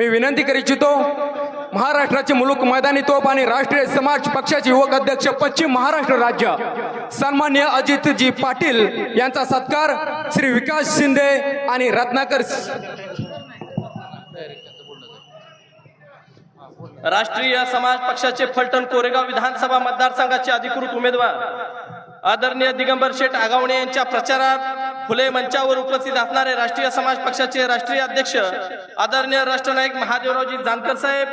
मी विनंती करू इच्छितो महाराष्ट्राचे मुलुक मैदानी तोप आणि राष्ट्रीय समाज पक्षाचे युवक अध्यक्ष पश्चिम महाराष्ट्र राज्य सन्मान्य अजितजी पाटील यांचा सत्कार श्री विकास शिंदे आणि रत्नाकर राष्ट्रीय समाज पक्षाचे फलटण कोरेगाव विधानसभा मतदारसंघाचे अधिकृत उमेदवार आदरणीय दिगंबर शेठ आगावणे यांच्या प्रचारात फुले मंचावर उपस्थित असणारे राष्ट्रीय समाज पक्षाचे राष्ट्रीय अध्यक्ष आदरणीय राष्ट्रनायक महादेवरावजी जानकर साहेब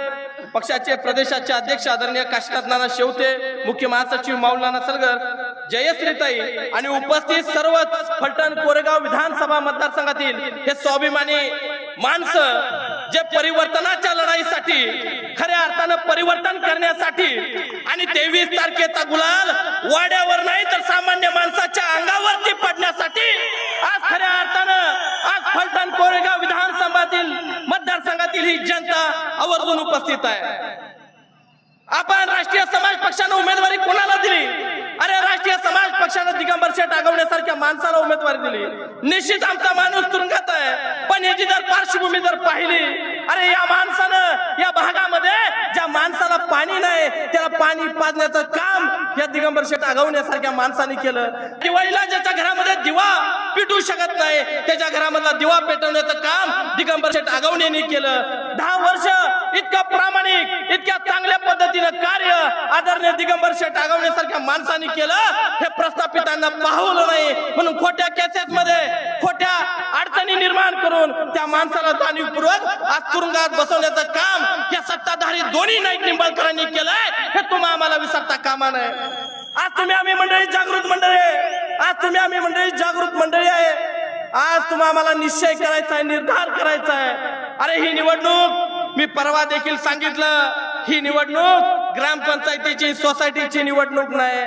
पक्षाचे प्रदेशाचे अध्यक्ष आदरणीय काशीनाथ नाना शेवते मुख्य महासचिव माऊलाना सलगर जयश्रीताई आणि उपस्थित सर्वच फलटण कोरेगाव विधानसभा मतदारसंघातील हे स्वाभिमानी माणसं जे परिवर्तनाच्या लढाईसाठी खऱ्या अर्थानं परिवर्तन करण्यासाठी आणि तेवीस तारखेचा गुलाल वाड्यावर नाही तर सामान्य माणसाच्या अंगावरती पडण्यासाठी आज खऱ्या अर्थानं आज फलटण कोरेगाव विधानसभातील मतदारसंघातील ही जनता आवर्जून उपस्थित आहे. आपण राष्ट्रीय समाज पक्षानं उमेदवारी कोणाला दिली? अरे राष्ट्रीय समाज पक्षानं दिगंबर शेठ आगवण्यासारख्या माणसाला उमेदवारी दिली. निश्चित आमचा माणूस तुरुंगात आहे. पण याची जर पार्श्वभूमी जर पाहिली अरे या माणसानं या भागामध्ये ज्या माणसाला पाणी नाही त्याला पाणी पाजण्याचं काम या दिगंबर शेठ आगवण्यासारख्या माणसाने केलं. दिवाळीला ज्याच्या घरामध्ये दिवा पेटू शकत नाही त्याच्या घरामधला दिवा पेटवण्याचं काम दिगंबर शेठ आगवण्याने केलं. दहा वर्ष इतकं प्रामाणिक इतक्या चांगल्या पद्धतीनं कार्य आदरणीय दिगंबर शेठ आगवण्यासारख्या माणसाने केलं हे प्रस्थापितांना पाहवलं नाही म्हणून खोट्या केसेस त्या माणसाला जाणीवपूर्वक आज तुरुंगात बसवण्याचं काम या सत्ताधारी दोन्ही नाईक निंबाळकरांनी केलंय हे तुम्ही आम्हाला विसरता कामा नये. आज तुम्ही आम्ही मंडळी जागृत मंडळी आहे. आज तुम्ही आम्ही मंडळी जागृत मंडळी आहे. आज तुम्ही आम्हाला निश्चय करायचा आहे निर्धार करायचा आहे. अरे ही निवडणूक मी परवा देखील सांगितलं ही निवडणूक ग्रामपंचायतीची सोसायटीची निवडणूक नाही.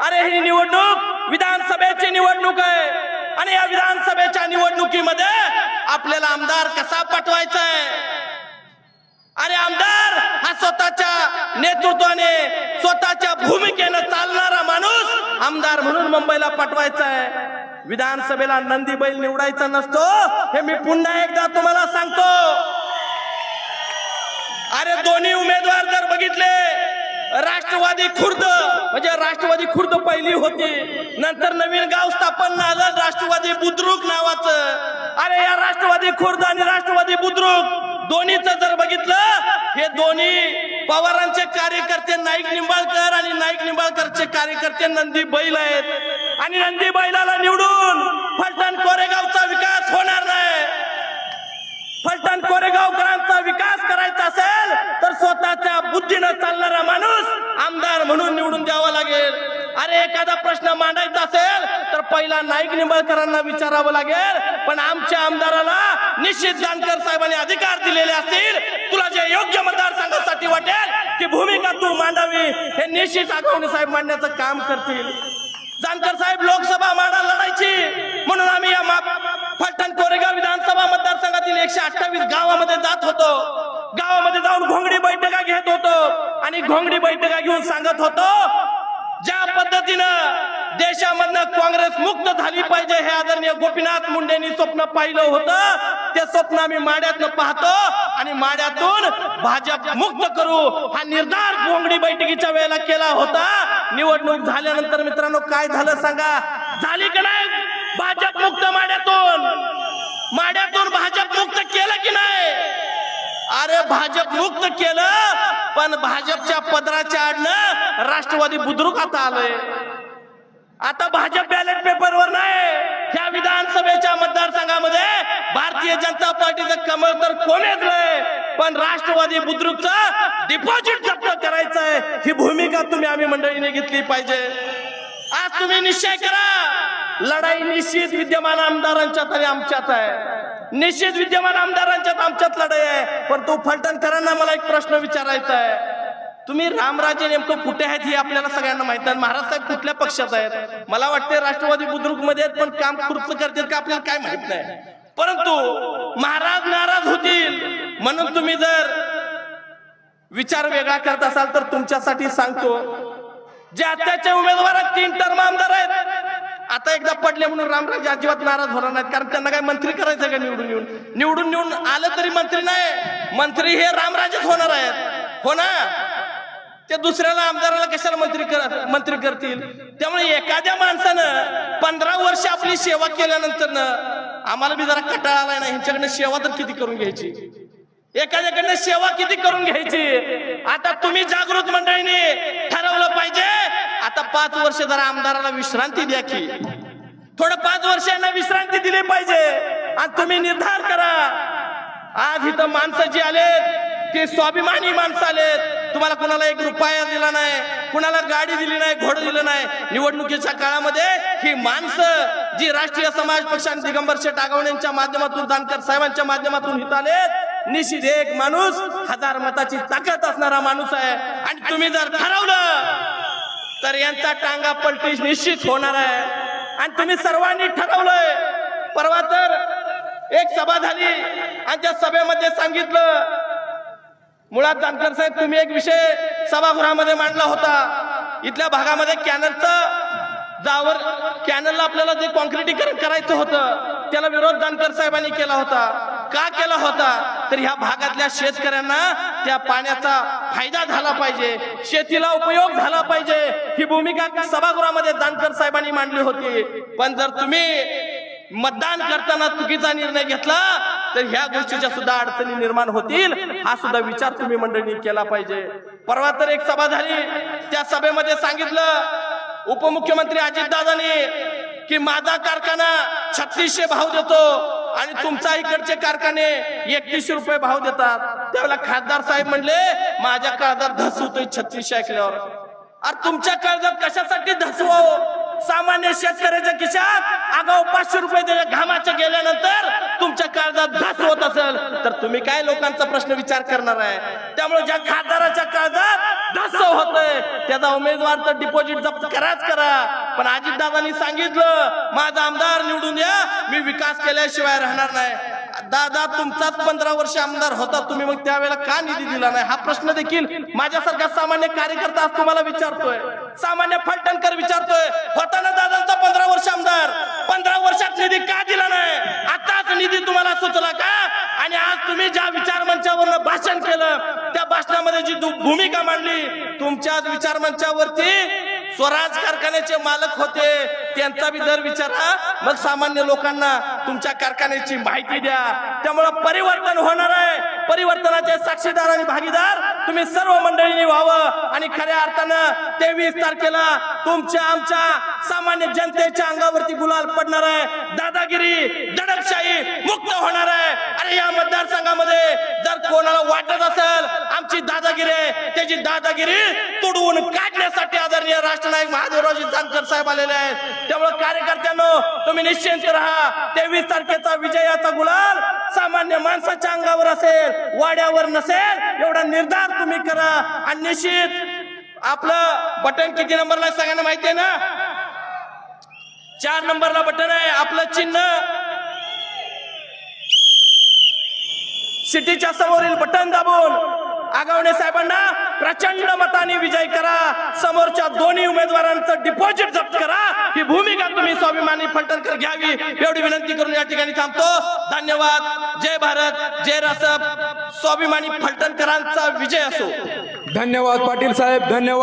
अरे ही निवडणूक विधानसभेची निवडणूक आहे. आणि या विधानसभेच्या निवडणुकीमध्ये आपल्याला आमदार कसा पाठवायचा आहे अरे आमदार हा स्वतःच्या नेतृत्वाने स्वतःच्या भूमिकेनं चालणारा माणूस आमदार म्हणून मुंबईला पाठवायचा आहे विधानसभेला नंदी बैल निवडायचा नसतो हे मी पुन्हा एकदा तुम्हाला सांगतो. अरे दोन्ही उमेदवार जर बघितले राष्ट्रवादी खुर्द म्हणजे राष्ट्रवादी खुर्द पहिली होती नंतर नवीन गाव स्थापन झालं राष्ट्रवादी बुद्रुक नावाचं. अरे या राष्ट्रवादी खुर्द आणि राष्ट्रवादी बुद्रुक दोन्हीच जर बघितलं हे दोन्ही पवारांचे कार्यकर्ते नाईक निंबाळकर आणि नाईक निंबाळकरचे कार्यकर्ते नंदी बैल आहेत. आणि नंदी बैलाला निवडून फलटण कोरेगावचा विकास होणार नाही. फलटण कोरेगावकरांचा विकास करायचा असेल तर स्वतःच्या बुद्धीनं चालणारा माणूस आमदार म्हणून निवडून द्यावा लागेल. अरे एखादा प्रश्न मांडायचा असेल तर पहिला नाईक निंबाळकरांना विचारावं लागेल. पण आमच्या आमदाराला निश्चित जानकर साहेबांनी अधिकार दिलेले असतील. तुला जे योग्य मतदारसंघासाठी वाटेल की भूमिका तू मांडावी. हे निश्चित आठवणे साहेब मांडण्याचं काम करतील. जानकर साहेब लोकसभा मांडा लढायची. म्हणून आम्ही या फलटण कोरेगाव विधानसभा मतदारसंघातील एकशे अठ्ठावीस गावामध्ये जात होतो. गावामध्ये जाऊन घोंगडी बैठका घेत होतो आणि घोंगडी बैठका घेऊन सांगत होतो पद्धतीनं देशामधनं काँग्रेस मुक्त झाली पाहिजे हे आदरणीय गोपीनाथ मुंडेंनी स्वप्न पाहिलं होतं. ते स्वप्न आम्ही माड्यातनं पाहतो आणि माड्यातून भाजप मुक्त करू हा निर्धार कोंगडी बैठकीच्या वेळेला केला होता. निवडणूक झाल्यानंतर मित्रांनो काय झालं सांगा? झाली का नाही? भाजप मुक्त माड्यातून. माड्यातून भाजप मुक्त केलं की नाही? अरे भाजप मुक्त केलं पण भाजपच्या पदराच्या आडनं राष्ट्रवादी बुद्रुक आता आलंय. आता भाजप बॅलेट पेपरवर नाही. ह्या विधानसभेच्या मतदारसंघामध्ये भारतीय जनता पार्टीचं कमळ तर कोणीच नाही पण राष्ट्रवादी बुद्रुकचं डिपॉझिट जप्त करायचंय. ही भूमिका तुम्ही आम्ही मंडळीने घेतली पाहिजे. आज तुम्ही निश्चय करा. लढाई निश्चित विद्यमान आमदारांच्यात आणि आमच्यात आहे. निश्चित विद्यमान आमदारांच्यात आमच्यात लढाई आहे. पण तो फलटणकरांना मला एक प्रश्न विचारायचा आहे. तुम्ही रामराजे नेमकं कुठे आहेत हे आपल्याला सगळ्यांना माहीत आहे. महाराज साहेब कुठल्या पक्षात आहेत? मला वाटते राष्ट्रवादी बुद्रुकमध्ये पण काम खुर्च करतील का आपल्याला काय माहीत नाही. परंतु महाराज नाराज होतील. म्हणून तुम्ही जर विचार वेगळा करत असाल तर तुमच्यासाठी सांगतो. जे आत्ताच्या उमेदवारात तीन टर्म आमदार आहेत आता एकदा पडले म्हणून रामराजे अजिबात नाराज होणार नाहीत कारण त्यांना काय मंत्री करायचं का निवडून येऊन? निवडून निवडून आलं तरी मंत्री नाही मंत्री हे रामराजेच होणार आहेत. हो ना? ते दुसऱ्याला आमदाराला कशाला मंत्री कर मंत्री करतील? त्यामुळे एखाद्या माणसानं पंधरा वर्ष आपली सेवा केल्यानंतर आम्हाला बी जरा कटाळा आलाय ना ह्यांच्याकडनं सेवा तर किती करून घ्यायची? एखाद्याकडनं सेवा किती करून घ्यायची? आता तुम्ही जागृत मंडळीने ठरवलं पाहिजे आता पाच वर्ष जरा आमदाराला विश्रांती द्या की. थोडं पाच वर्षांना विश्रांती दिली पाहिजे. आणि तुम्ही निर्धार करा. आज इथं माणसं जी आलेत ते स्वाभिमानी माणसं आलेत. तुम्हाला कुणाला एक रुपया दिला नाही कुणाला गाडी दिली नाही घोडं दिलं नाही. निवडणुकीच्या काळामध्ये ही माणसं जी राष्ट्रीय समाज पक्ष आणि दिगंबर शेठ आगवण्यांच्या माध्यमातून जानकर साहेबांच्या माध्यमातून इथं आलेत निश्चित एक माणूस हजार मताची ताकद असणारा माणूस आहे. आणि तुम्ही जर ठरवलं तर यांचा टांगा पलटी निश्चित होणार आहे. आणि तुम्ही सर्वांनी ठरवलंय. परवा तर एक सभा झाली आणि त्या सभेमध्ये सांगितलं. मुळात जानकर साहेब तुम्ही एक विषय सभागृहामध्ये मांडला होता. इथल्या भागामध्ये कॅनलचं जावर कॅनलला आपल्याला जे कॉन्क्रिटीकरण करायचं होतं त्याला विरोध जानकर साहेबांनी केला होता. का केला होता? तर ह्या भागातल्या शेतकऱ्यांना त्या पाण्याचा फायदा झाला पाहिजे शेतीला उपयोग झाला पाहिजे. ही भूमिका सभागृहामध्ये जानकर साहेबांनी मांडली होती. पण जर तुम्ही मतदान करताना चुकीचा निर्णय घेतला तर ह्या गोष्टीच्या सुद्धा अडचणी निर्माण होतील हा सुद्धा विचार तुम्ही मंडळींनी केला पाहिजे. परवा तर एक सभा झाली त्या सभेमध्ये सांगितलं उपमुख्यमंत्री अजितदादांनी की माझा कारखाना छत्तीसशे भाव देतो आणि तुमचा इकडचे कारखाने एकतीसशे रुपये भाव देतात. त्यावेळेला खासदार साहेब म्हणले माझ्या काळजात धसवतोय छत्तीसशे ऐकल्यावर अरे तुमच्या काळजात कशासाठी धसवावं हो? सामान्य शेतकऱ्याच्या खिशात आगाऊ पाचशे रुपये त्याच्या घामाच्या गेल्यानंतर तुमच्या काळजात घास होत असेल. तर तुम्ही काय लोकांचा प्रश्न विचार करणार आहे? त्यामुळे ज्या खासदाराच्या काळजात घास होतय त्याचा उमेदवार तर डिपॉझिट जप्त कराच करा. पण अजितदादांनी सांगितलं माझा आमदार निवडून द्या विकास केल्याशिवाय राहणार नाही. दादा तुमचाच पंधरा वर्ष आमदार होता तुम्ही मग त्यावेळेला का निधी दिला नाही? हा प्रश्न देखील माझ्यासारखा सामान्य कार्यकर्ता आज तुम्हाला विचारतोय. सामान्य फलटणकर विचारतोय होता ना दादांचा पंधरा वर्ष आमदार? पंधरा वर्षात निधी का दिला नाही? आताच निधी तुम्हाला सुचला का? आणि आज तुम्ही ज्या विचार मंचावर भाषण केलं त्या भाषणामध्ये जी भूमिका मांडली तुमच्याच विचार मंचावरती स्वराज कारखान्याचे मालक होते. त्यांचा बी दर विचारा. मग सामान्य लोकांना तुमच्या कारखान्याची माहिती द्या. त्यामुळं परिवर्तन होणार आहे. परिवर्तनाचे साक्षीदार आणि भागीदार तुम्ही सर्व मंडळींनी व्हावं. आणि खऱ्या अर्थानं तेवीस तारखेला तुमच्या आमच्या सामान्य जनतेच्या अंगावरती गुलाल पडणार आहे. दादागिरी दडपशाही मुक्त होणार आहे. आणि या मतदारसंघामध्ये जर कोणाला वाटत असेल दादागिरी आहे त्याची दादागिरी तुडवून काढण्यासाठी आदरणीय राष्ट्रनायक महादेवरावजी जानकर साहेब आलेले आहेत. त्यामुळे कार्यकर्त्यांनो तुम्ही निश्चिंत राहा. तेवीस तारखेचा विजयाचा गुलाल सामान्य माणसाच्या अंगावर असेल वाड्यावर नसेल एवढा निर्धार तुम्ही करा. आणि निश्चित आपलं बटन किती नंबरला सगळ्यांना माहिती आहे ना? चार नंबरला बटन आहे आपलं चिन्ह. सिटीच्या समोरील बटन दाबून आगावणे साहेबांना प्रचंड मताने विजय करा. समोरच्या दोन्ही उमेदवारांचं डिपॉझिट जप्त करा. ही भूमिका तुम्ही स्वाभिमानी फलटणकर घ्यावी. एवढी विनंती करून या ठिकाणी थांबतो. धन्यवाद. जय भारत. जय रसप. स्वाभिमानी फलटणकरांचा विजय असो. धन्यवाद पाटील साहेब. धन्यवाद.